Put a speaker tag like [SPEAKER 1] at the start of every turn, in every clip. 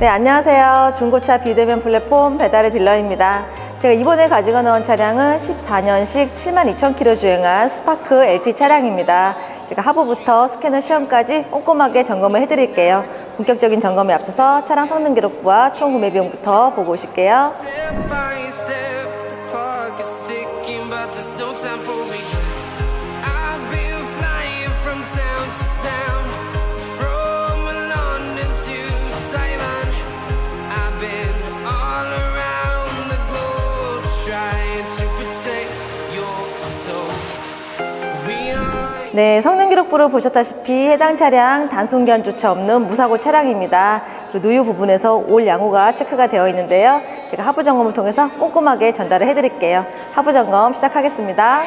[SPEAKER 1] 네, 안녕하세요. 중고차 비대면 플랫폼 배달의 딜러입니다. 제가 이번에 가지고 나온 차량은 14년식 72,000km 주행한 스파크 LT 차량입니다. 제가 하부부터 스캐너 시험까지 꼼꼼하게 점검을 해드릴게요. 본격적인 점검에 앞서서 차량 성능 기록부와 총 구매 비용부터 보고 오실게요. 네, 성능 기록부를 보셨다시피 해당 차량 단순 교환조차 없는 무사고 차량입니다. 누유 부분에서 올 양호가 체크가 되어 있는데요. 제가 하부 점검을 통해서 꼼꼼하게 전달을 해드릴게요. 하부 점검 시작하겠습니다.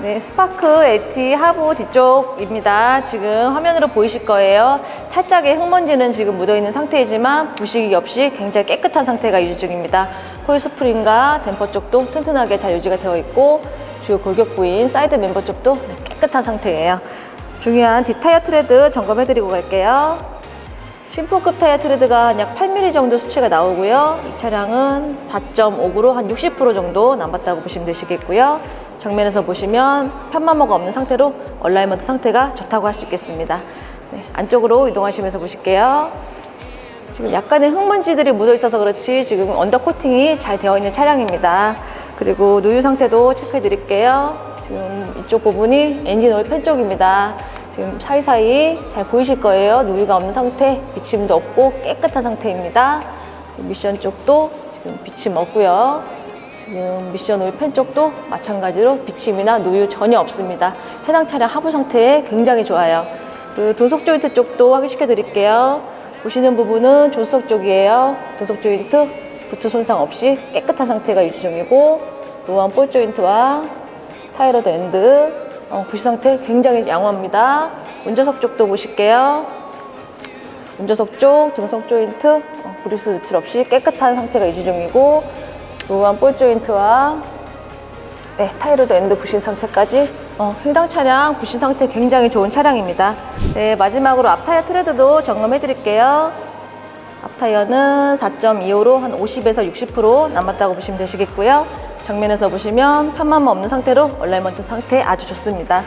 [SPEAKER 1] 네, 스파크 LT 하부 뒤쪽입니다. 지금 화면으로 보이실 거예요. 살짝의 흙먼지는 지금 묻어있는 상태이지만 부식이 없이 굉장히 깨끗한 상태가 유지 중입니다. 코일 스프링과 댐퍼 쪽도 튼튼하게 잘 유지가 되어 있고 주요 골격 부인 사이드 멤버 쪽도 네, 깨끗한 상태예요. 중요한 뒷타이어 트레드 점검해드리고 갈게요. 심포급 타이어 트레드가 약 8mm 정도 수치가 나오고요. 이 차량은 4.5구로 한 60% 정도 남았다고 보시면 되시겠고요. 정면에서 보시면 편마모가 없는 상태로 얼라이먼트 상태가 좋다고 할 수 있겠습니다. 네, 안쪽으로 이동하시면서 보실게요. 지금 약간의 흙먼지들이 묻어 있어서 그렇지 지금 언더 코팅이 잘 되어 있는 차량입니다. 그리고 누유 상태도 체크해 드릴게요. 지금 이쪽 부분이 엔진 오일 팬 쪽입니다. 지금 사이사이 잘 보이실 거예요. 누유가 없는 상태, 비침도 없고 깨끗한 상태입니다. 미션 쪽도 지금 비침 없고요. 지금 미션 오일 팬 쪽도 마찬가지로 비침이나 누유 전혀 없습니다. 해당 차량 하부 상태 굉장히 좋아요. 그리고 도속 조인트 쪽도 확인시켜 드릴게요. 보시는 부분은 조수석 쪽이에요. 도속 조인트 부츠 손상 없이 깨끗한 상태가 유지 중이고 노안 볼 조인트와 타이러드 엔드 어, 부시 상태 굉장히 양호합니다. 운전석 쪽도 보실게요. 운전석 쪽 등석 조인트 어, 브리스 누출 없이 깨끗한 상태가 유지 중이고 노안 볼 조인트와 네, 타이로드 엔드 부신 상태까지 어, 해당 차량 부신 상태 굉장히 좋은 차량입니다. 네, 마지막으로 앞타이어 트레드도 점검해 드릴게요. 앞타이어는 4.25로 한 50에서 60% 남았다고 보시면 되시겠고요. 정면에서 보시면 편마모 없는 상태로 얼라이먼트 상태 아주 좋습니다.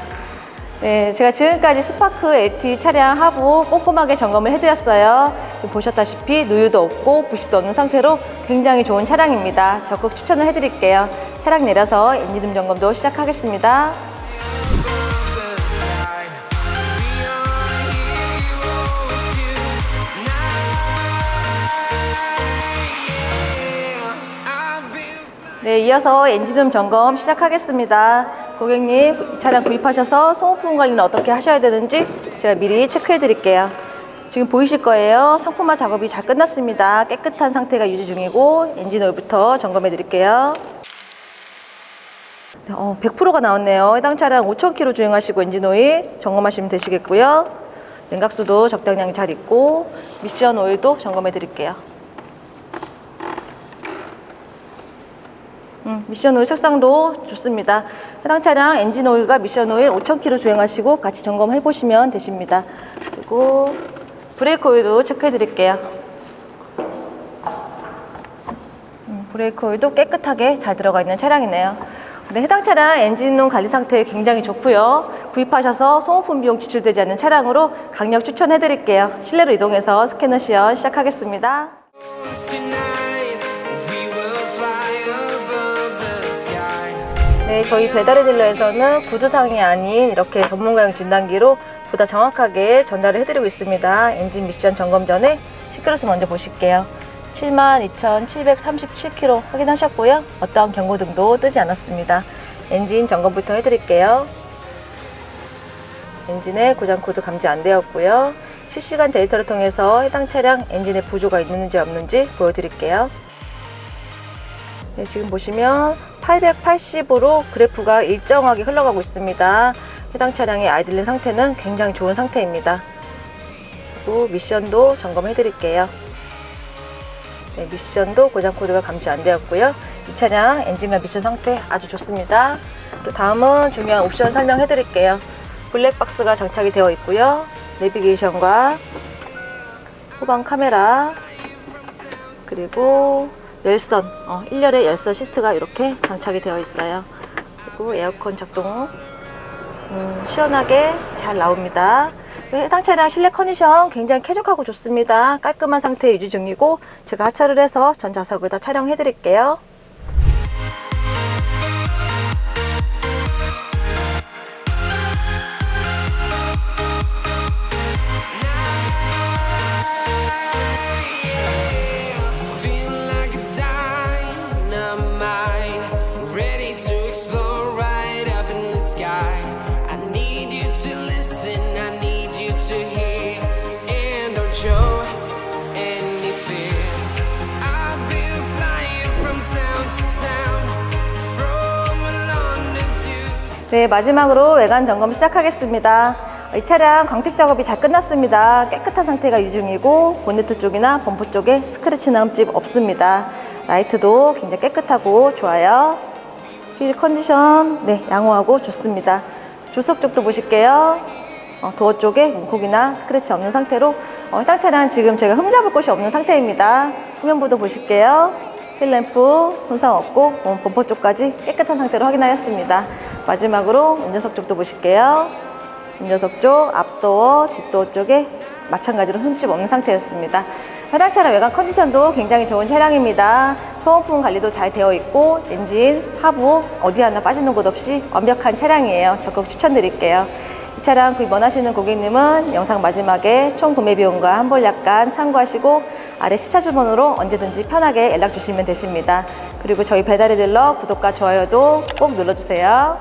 [SPEAKER 1] 네, 제가 지금까지 스파크 LT 차량 하부 꼼꼼하게 점검을 해드렸어요. 보셨다시피 누유도 없고 부식도 없는 상태로 굉장히 좋은 차량입니다. 적극 추천을 해드릴게요. 차량 내려서 엔진 점검도 시작하겠습니다. 네, 이어서 엔진음 점검 시작하겠습니다. 고객님, 이 차량 구입하셔서 소모품 관리는 어떻게 하셔야 되는지 제가 미리 체크해 드릴게요. 지금 보이실 거예요. 상품화 작업이 잘 끝났습니다. 깨끗한 상태가 유지 중이고 엔진 오일부터 점검해 드릴게요. 네, 어, 100%가 나왔네요. 해당 차량 5,000km 주행하시고 엔진 오일 점검하시면 되시겠고요. 냉각수도 적당량이 잘 있고 미션 오일도 점검해 드릴게요. 음, 미션 오일 색상도 좋습니다. 해당 차량 엔진 오일과 미션 오일 5,000km 주행하시고 같이 점검해 보시면 되십니다. 그리고 브레이크 오일도 체크해 드릴게요. 음, 브레이크 오일도 깨끗하게 잘 들어가 있는 차량이네요. 네, 해당 차량 엔진룸 관리 상태 굉장히 좋고요. 구입하셔서 소모품 비용 지출되지 않는 차량으로 강력 추천해 드릴게요. 실내로 이동해서 스캐너 시연 시작하겠습니다. 네, 저희 배달의 딜러에서는 구두상이 아닌 이렇게 전문가용 진단기로 보다 정확하게 전달을 해드리고 있습니다. 엔진 미션 점검 전에 10km 먼저 보실게요. 72,737km 확인하셨고요. 어떠한 경고등도 뜨지 않았습니다. 엔진 점검부터 해드릴게요. 엔진의 고장 코드 감지 안 되었고요. 실시간 데이터를 통해서 해당 차량 엔진에 부조가 있는지 없는지 보여드릴게요. 네, 지금 보시면 880으로 그래프가 일정하게 흘러가고 있습니다. 해당 차량의 아이들린 상태는 굉장히 좋은 상태입니다. 그리고 미션도 점검해 드릴게요. 네, 미션도 고장 코드가 감지 안 되었고요. 이 차량 엔진과 미션 상태 아주 좋습니다. 또 다음은 중요한 옵션 설명해 드릴게요. 블랙박스가 장착이 되어 있고요. 내비게이션과 후방 카메라 그리고 열선, 어, 1열의 열선 시트가 이렇게 장착이 되어 있어요. 그리고 에어컨 작동 음, 시원하게 잘 나옵니다. 해당 차량 실내 컨디션 굉장히 쾌적하고 좋습니다. 깔끔한 상태 유지 중이고 제가 하차를 해서 전 좌석에다 촬영해 드릴게요. 네, 마지막으로 외관 점검 시작하겠습니다. 이 차량 광택 작업이 잘 끝났습니다. 깨끗한 상태가 유중이고 본네트 쪽이나 범퍼 쪽에 스크래치 나음집 없습니다. 라이트도 굉장히 깨끗하고 좋아요. 휠 컨디션 네 양호하고 좋습니다. 조석 쪽도 보실게요. 어, 도어 쪽에 문콕이나 스크래치 없는 상태로 어, 해당 차량 지금 제가 흠잡을 곳이 없는 상태입니다. 후면부도 보실게요. 힐램프 손상 없고 어, 범퍼 쪽까지 깨끗한 상태로 확인하였습니다. 마지막으로 운전석 쪽도 보실게요. 운전석 쪽, 앞도어, 뒷도어 쪽에 마찬가지로 흠집 없는 상태였습니다. 해당 차량 외관 컨디션도 굉장히 좋은 차량입니다. 소모품 관리도 잘 되어 있고 엔진, 하부 어디 하나 빠지는 곳 없이 완벽한 차량이에요. 적극 추천드릴게요. 이 차량 구입 원하시는 고객님은 영상 마지막에 총 구매 비용과 환불 약관 참고하시고 아래 시차주 번호로 언제든지 편하게 연락 주시면 되십니다. 그리고 저희 배달의 딜러 구독과 좋아요도 꼭 눌러주세요.